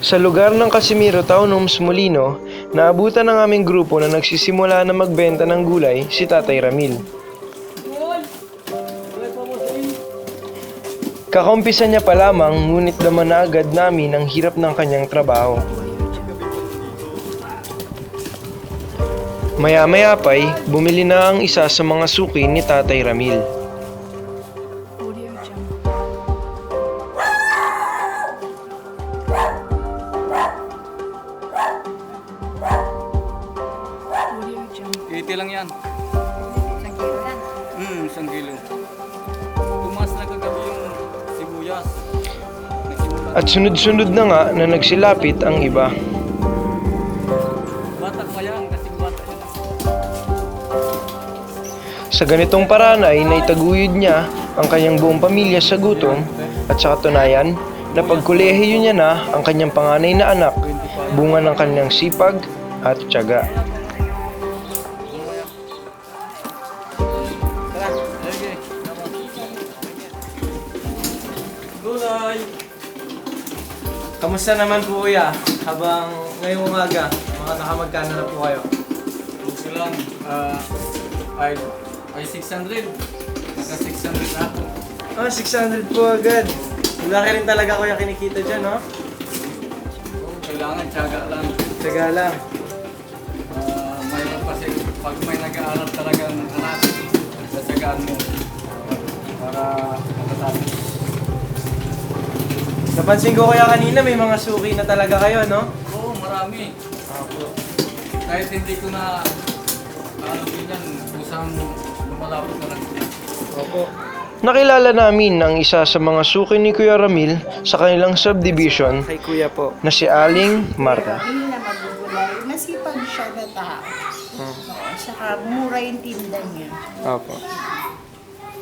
Sa lugar ng Casimiro Townhomes Molino, naabutan ng aming grupo na nagsisimula na magbenta ng gulay si Tatay Ramil. Kakumpisa niya pa lamang ngunit naman na agad namin ang hirap ng kanyang trabaho. Maya-maya pa'y bumili na ang isa sa mga suki ni Tatay Ramil. Yan. Isang kilo lang. Hmm, isang kilo. Tumas na kagabi yung sibuyas. Nagsimula. At sunod-sunod na nga na nagsilapit ang iba. Bata pa yan, kasi bata yan. Sa ganitong paraan ay naitaguyod niya ang kanyang buong pamilya sa gutom at sa katunayan na pagkulehiyo niya na ang kanyang panganay na anak bunga ng kanyang sipag at tiyaga. Kamusta naman po kuya? Habang ngayong umaga, mga nakamagkano na po kayo? Okay lang. Ah, ay, ay 600. Naka 600 na ako. Oh, 600 po agad. Laki rin talaga kuya kinikita dyan, no? Oo, Kailangan tiyaga lang. Tiyaga lang. Ah, mayroon kasi pag may nag-aaral talaga ng anak, sasagaan mo para matatapos. Napansin ko kuya kanina may mga suki na talaga kayo, no? Oo, marami. Kahit hindi ko na ano ganyan, kusang lumalapot na lang. Opo. Nakilala namin ang isa sa mga suki ni Kuya Ramil sa kanilang subdivision Kay kuya po. na si Aling Marta. Hindi na magugulay. Masipag siya na tao. Oo, saka mura yung tinda niya. Opo.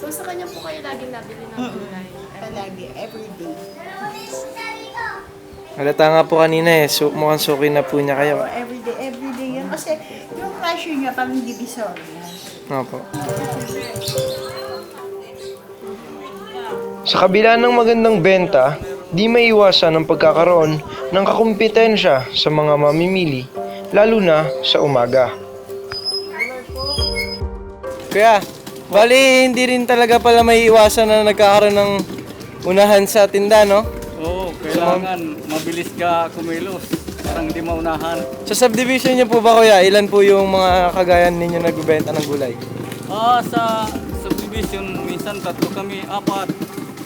So sa kanya po kayo laging nabili ng gulay? Palagi, everyday. Halata nga po kanina eh. Su mukhang suki na po niya kayo. Oo, everyday, everyday yan. Kasi yung presyo niya pang divisor yan. Opo. Sa kabila ng magandang benta, di may iwasan ang pagkakaroon ng kakumpetensya sa mga mamimili, lalo na sa umaga. Kuya, bali hindi rin talaga pala may iwasan na nagkakaroon ng unahan sa tinda, no? Oo, kailangan mabilis ka kumilos. Parang hindi maunahan. Sa subdivision niyo po ba kuya, ilan po yung mga kagayan ninyo nagbebenta ng gulay? Ah, sa subdivision, minsan tatlo kami, apat.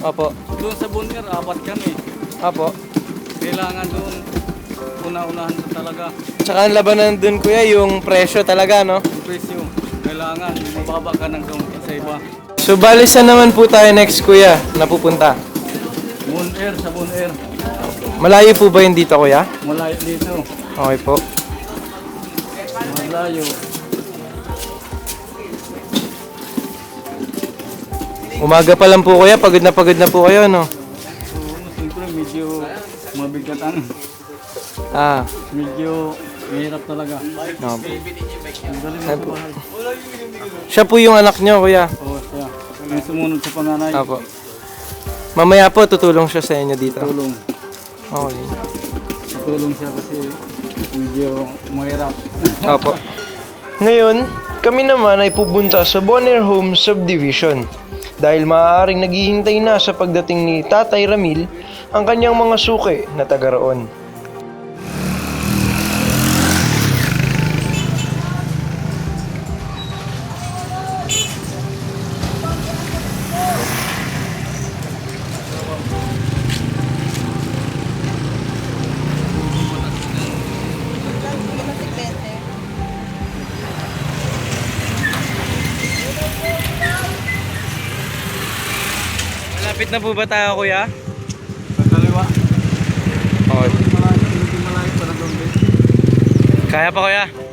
Opo. Doon sa Bunir, apat kami. Opo. Kailangan doon, una-unahan talaga. Tsaka ang labanan dun kuya, yung presyo talaga, no? Yung presyo, kailangan mababa ka ng kaunti sa iba. So bali saan naman po tayo next kuya, napupunta? Moon Air sa Moon Air. Malayo po ba yun dito kuya? Malayo dito. Okay po. Malayo. Umaga pa lang po kuya, pagod na pagod na po kayo, no? So, siyempre medyo mabigat ang, Ah, medyo mahirap talaga. no. Siya po yung anak nyo kuya. Oo, siya. Yung sumunod sa panganay. Apo. Mamaya po tutulong siya sa inyo dito. Tulong. Okay. Tulong siya kasi medyo mahirap. Opo. Ngayon, kami naman ay pupunta sa Bonner Home Subdivision dahil maaaring naghihintay na sa pagdating ni Tatay Ramil ang kanyang mga suki na taga roon. Na po ba tayo kuya? Sa kaliwa. Okay. Kaya pa kuya?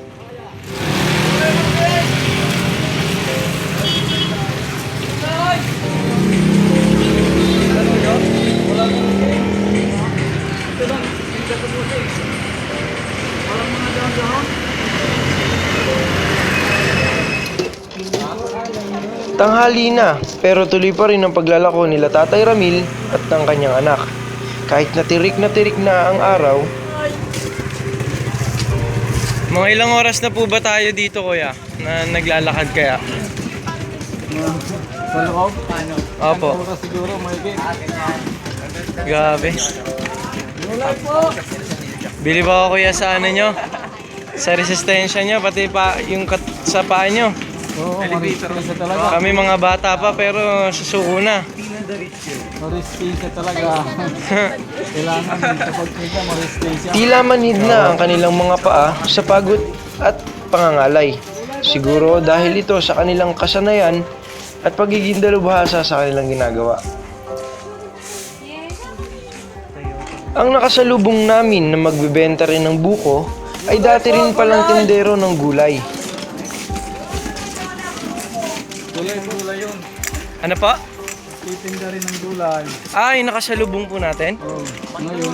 Tanghali na, pero tuloy pa rin ang paglalako nila Tatay Ramil at ng kanyang anak. Kahit na tirik na tirik na ang araw, Mga ilang oras na po ba tayo dito kuya? Na naglalakad kaya? Sa loob? Ano? Opo. Oras siguro, may Grabe. Bili ba ako kuya sa ano nyo? Sa resistensya nyo, pati pa yung kat sa paa nyo. Oo, maristisya talaga. Kami mga bata pa pero susuko na. Maristisya talaga. Kailangan kapag kita maristisya. tila manhid na ang kanilang mga paa sa pagod at pangangalay. Siguro dahil ito sa kanilang kasanayan at pagiging dalubhasa sa kanilang ginagawa. Ang nakasalubong namin na magbebenta rin ng buko ay dati rin palang tindero ng gulay. Gulay-gulay yun. Ano pa? Titinda rin ng gulay. Ay, nakasalubong po natin. Oh, ngayon,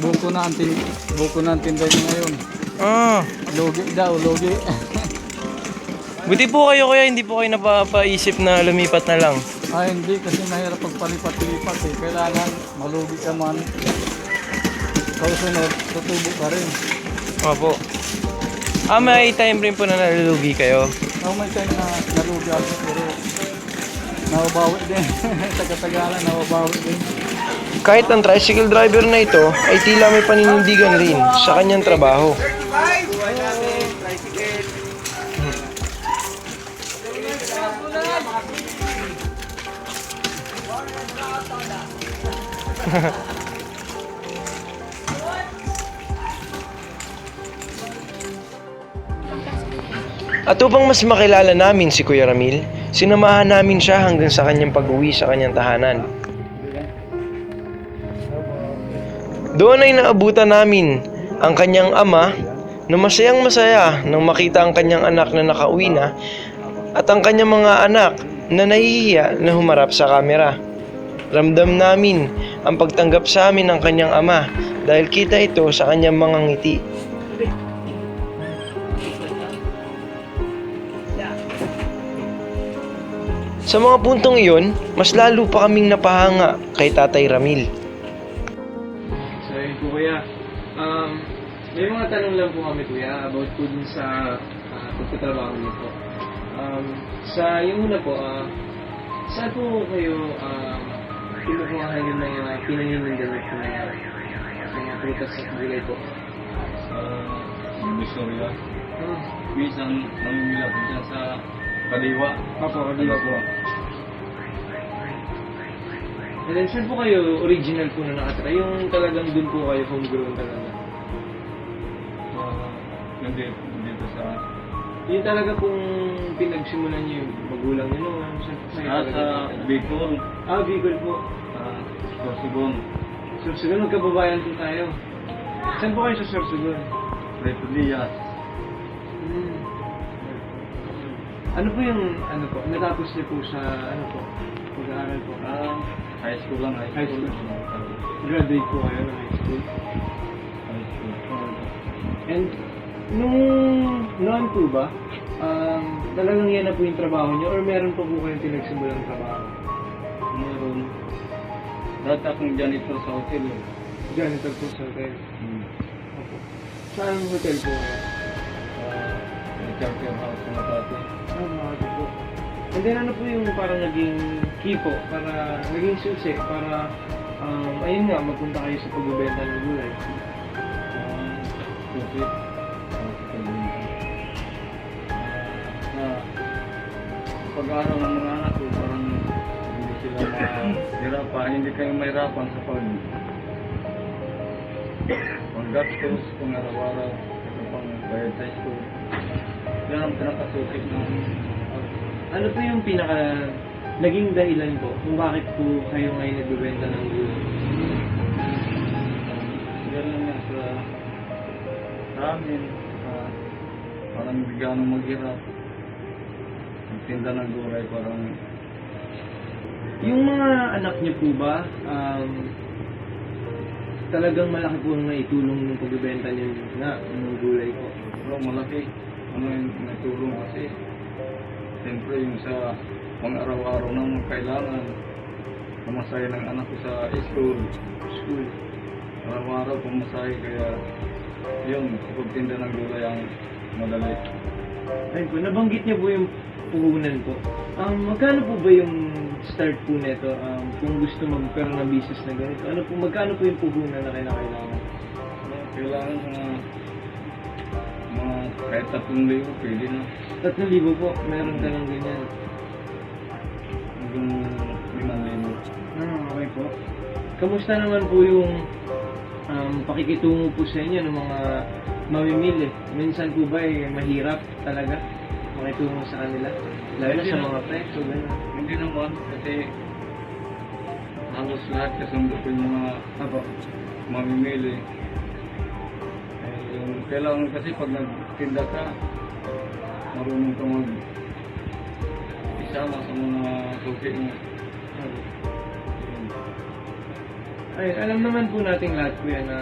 buko na ang tin buko na ang tinda niya ngayon. Ah, Logi daw, logi. buti po kayo kuya, hindi po kayo napapaisip na lumipat na lang. Ay, hindi kasi mahirap pagpalipat-lipat eh. Kailangan malugi ka man. Kausunod, tutubo ka rin. Opo. Ah, may time rin po na nalulugi kayo. Oh, may time na nalugi ako pero nababawi din. Taga-tagalan, nababawi din. Kahit ang tricycle driver na ito ay tila may paninindigan rin sa kanyang trabaho. At upang mas makilala namin si Kuya Ramil, sinamahan namin siya hanggang sa kanyang pag-uwi sa kanyang tahanan. Doon ay naabutan namin ang kanyang ama na masayang masaya nang makita ang kanyang anak na nakauwi na at ang kanyang mga anak na nahihiya na humarap sa kamera. Ramdam namin ang pagtanggap sa amin ng kanyang ama dahil kita ito sa kanyang mga ngiti. Sa mga puntong iyon, mas lalo pa kaming napahanga kay Tatay Ramil. So yun po kuya, um, may mga tanong lang po kami kuya about po dun sa uh, pagtatrabaho niyo po. Um, sa yung una po, ah, saan po kayo um, kinukuha kayo ng mga pinaninindahan po na mga prutas at gulay po? Yung Victoria. Hmm. Minsan, namimila ko dyan sa Kaliwa. Apo, kadiwa po. Kaliwa. And then, saan po kayo original po na nakatira? Yung talagang dun po kayo homegrown talaga? Ah, Hindi, dito sa... Yung talaga kung pinagsimulan niyo yung magulang niyo noon, saan po kayo Nasa talaga? Bicol. Ah, Bicol po. Ah, Sorsogon. Sorsogon, magkababayan po tayo. Saan po kayo sa Sorsogon? Repudillas. Ano po yung, ano po, natapos niyo po sa, ano po, pag-aaral po? Ah, high school lang, high High school. school. Graduate po kayo ng high school. High school. And, nung noon po ba, um, talagang yan na po yung trabaho niyo or meron pa po kayong pinagsimulang trabaho? Meron. Dati akong janitor sa hotel. eh. Janitor po sa hotel. Hmm. Opo. Saan hotel po kayo? Charter house na dati. Ah, Makati po. And then ano po yung parang naging key po, para naging susi, para um, ayun nga, magpunta kayo sa pagbebenta ng gulay. Ah, Kupit. Ah, na pag-aaral ng mga anak ko, parang hindi sila mahirapan, hindi kayo mahirapan sa pag pag-gastos, pang araw-araw, pang bayad sa school. Ang pinakasutik ng Ano po yung pinaka naging dahilan po kung bakit po kayo ngayon nagbebenta ng gulay? yan lang yan sa amin. ah, parang bigyan ng maghirap. Magtinda ng gulay, parang Yung mga anak niyo po ba, um, talagang malaki po ang naitulong ng pagbebenta niyo na ng gulay po? Pero malaki. Ano yung natulong kasi. Siyempre yung sa pang araw-araw na mga kailangan. Kamasaya ng anak ko sa school. school. Araw-araw pumasahe kaya yun, pagtinda ng gulay ang madali. Ayun po, nabanggit niya po yung puhunan po. Um, magkano po ba yung start po nito? Um, kung gusto magkaroon ng business na ganito, ano po, magkano po yung puhunan na kailangan? Ano, Kailangan mga mga kahit tatlong libo, pwede na. Tatlong libo po, meron ka ng ganyan. Hanggang limang libo. Ah, okay po. Kamusta naman po yung um, pakikitungo po sa inyo ng mga mamimili? Minsan po ba eh, mahirap talaga makitungo sa kanila? Lalo na sa mga preso, gano'n. Hindi naman, kasi halos lahat kasundo ko yung mga Apo. mamimili. Eh, yung kailangan kasi pag nagtinda ka, marunong ka mag isama sa mga suki mo. Ay, alam naman po nating lahat yan na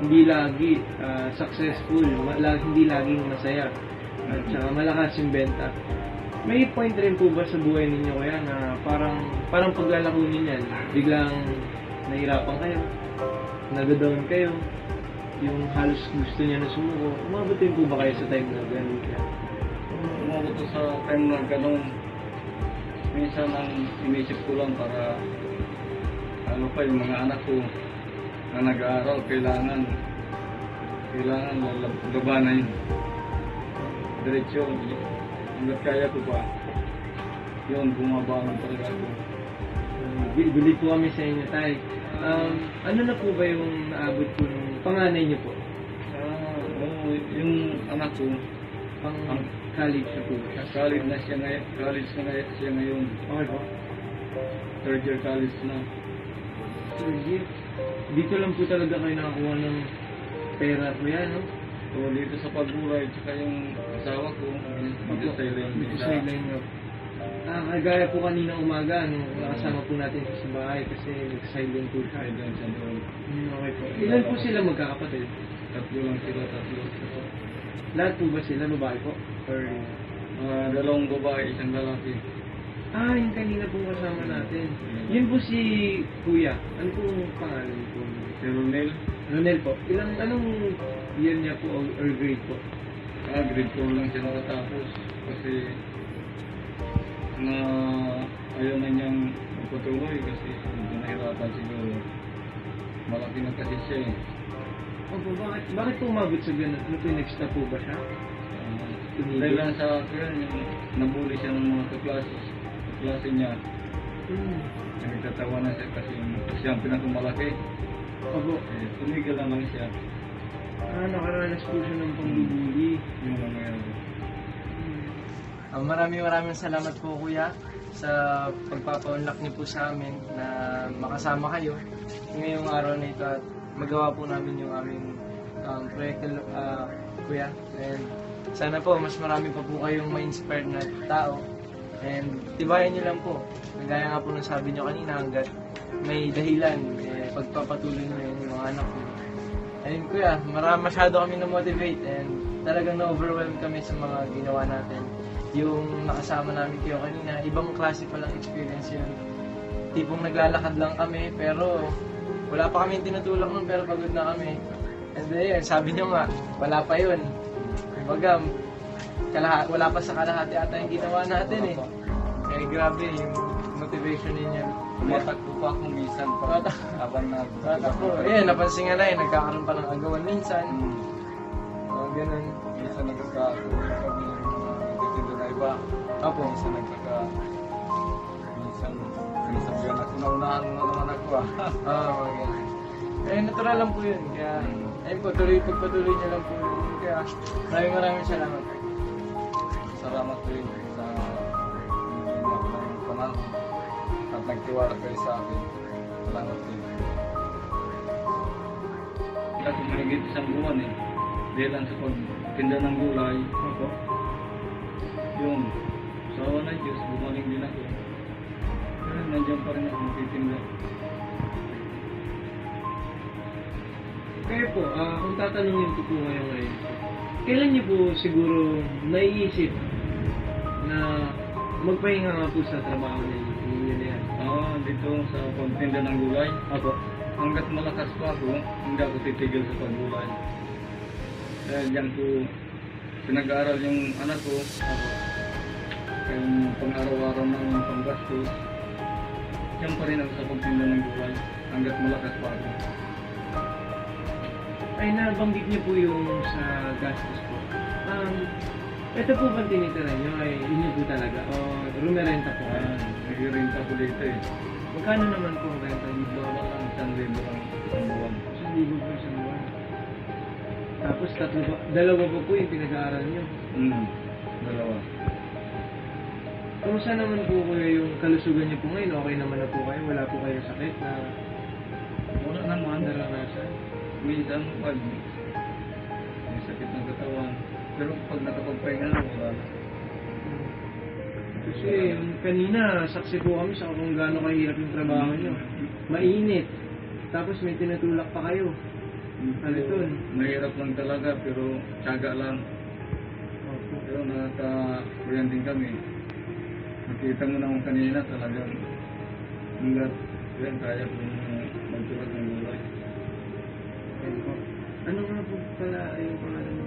hindi lagi ah, successful, ma- hindi laging masaya, at saka malakas yung benta. May point rin po ba sa buhay ninyo kaya na parang parang paglalako ninyan, biglang nahirapan kayo, nag-down kayo, yung halos gusto niya na sumuko, umabot din po ba kayo sa time na ganun kaya? Umabot sa time na ganun, minsan ang inisip ko lang para ano pa yung mga anak ko na nag-aaral, kailangan kailangan labanan yun. Diretso, hanggat kaya ko pa. Yun, bumabangon talaga ako. Uh, Bilit po kami sa inyo, Tay. Um, ano na po ba yung naabot po ng panganay niyo po? Ah, oo, yung anak ko, Pang Ang- college na po siya? college na siya ngayon, college na ngay- siya ngayon, Okay po. third year college na. Third year. Dito lang po talaga kayo nakakuha ng pera po yan, no? So, dito sa pagburay, tsaka yung asawa ko, dito sa ilang Dito sa line Ah, kagaya po kanina umaga, no, nakasama po natin siya sa bahay kasi nag-silent po siya. Kaya siya doon. Hmm, okay po. Ilan po sila magkakapatid? Tatlo lang sila, tatlo. Lahat po ba sila babae po? Or... Mga dalawang babae, isang lalaki. Ah, yung kanina po kasama natin. Yun po si Kuya. Ano po pangalan po? Si Ronel, Ronel po. Ilang, anong year niya po or grade po? ah, grade 4 lang siya nakatapos. Kasi na ayaw na niyang magpatuloy kasi medyo nahirapan siguro. Malaki na kasi siya eh. Opo, bakit, bakit po umabot sa ganun? Ano po yung next step po ba siya? Tumigil? dahil lang sa akin, yung nabuli siya ng mga kaklase, kaklase niya. Hmm. Nagtatawa na siya kasi siya ang pinakamalaki. Opo. Eh, tumigil na lang siya. Ah, nakaranas po siya ng pambubuli. Yung mga Ah, maraming maraming salamat po kuya sa pagpapaunlak niyo po sa amin na makasama kayo ngayong araw na ito at magawa po namin yung aming um, proyekto ah, kuya. And sana po mas marami pa po kayong ma-inspire na tao. And tibayan niyo lang po gaya nga po ng sabi niyo kanina hanggat may dahilan eh, pagpapatuloy niyo yung mga anak niyo. Ayun kuya, marami masyado kami na-motivate and talagang na-overwhelm kami sa mga ginawa natin. Yung nakasama namin kayo kanina, ibang klase palang experience yun. Tipong naglalakad lang kami pero wala pa kami tinutulak nun pero pagod na kami. And then sabi nyo nga, wala pa yun. Kumbaga, wala pa sa kalahati ata yung ginawa natin eh. Eh grabe yung motivation ninyo. Tumatakbo pa ako minsan pa habang na Tatakbo. Eh, napansin nga na eh, nagkakaroon pa ng agawan minsan. Hmm. O, ganun. Minsan nagkakaroon iba. Opo. Minsan nagkaka... Minsan, minsan yan ako naunahan mo naman ako ah. Oo, mga ganun. Eh, natural lang po yun. Kaya, ayun po, tuloy, pagpatuloy niyo lang po yun. Kaya, maraming maraming salamat. Salamat rin sa binigyan ako ng panahon at nagtiwala kayo sa akin. Salamat rin. Kasi mahigit isang buwan eh. Dahil lang sa pagtinda ng gulay. Opo. Yun. Sa awa ng Diyos, bumaling din ako. Pero nandiyan pa rin ako magtitinda. Kaya po, ah, kung tatanungin ko po ngayon ngayon, kailan niyo po siguro naiisip na magpahinga nga po sa trabaho ninyo, ninyo na yan? Ah, dito sa pagtinda ng gulay. Opo. hanggat malakas pa ako, hindi ako titigil sa paggulay. Dahil yan ko, pinag-aaral yung anak ko, yung pang-araw-araw ng panggastos. Yan pa rin ako sa pagtinda ng gulay, hanggat malakas pa ako. Ay, nabanggit niyo po yung sa gastos po. Um, ito po bang tinitira niyo ay inyo po talaga o rumerenta po kayo? Ayan, nag-renta ko dito eh. Magkano naman po ang renta niyo? Bawa lang, isang libo lang isang buwan. Isang libo po isang buwan. Tapos tatlo pa, dalawa pa po yung pinag-aaral niyo. Hmm, dalawa. Kumusta naman po kuya yung kalusugan niyo po ngayon? Okay naman na po kayo? Wala po kayong sakit na Wala naman. naranasan? Minsan pag may sakit ng katawan. Pero pag nakapagpahinga na, wala. Kasi kanina, saksi po kami sa kung gaano kahirap yung trabaho niyo. Mainit. Tapos may tinutulak pa kayo. Ano ito? Mahirap lang talaga pero tiyaga lang. Pero nakaka-friend din kami. Nakita mo naman kanina talagang hanggat yan kaya kong magtulad ng gulay. Ano nga po pala yung pangalan niyo?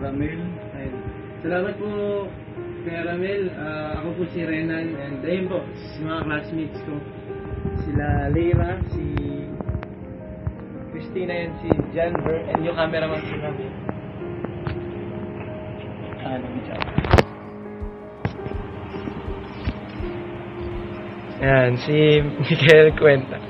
Ramil, Ayun. Salamat po kay Ramel. Ah, ako po si Renan and ayun po, si mga classmates ko. Sila Leira, si Christina and si Janver and yung cameraman si Ramel. Ano Yan, si Miguel Cuenta.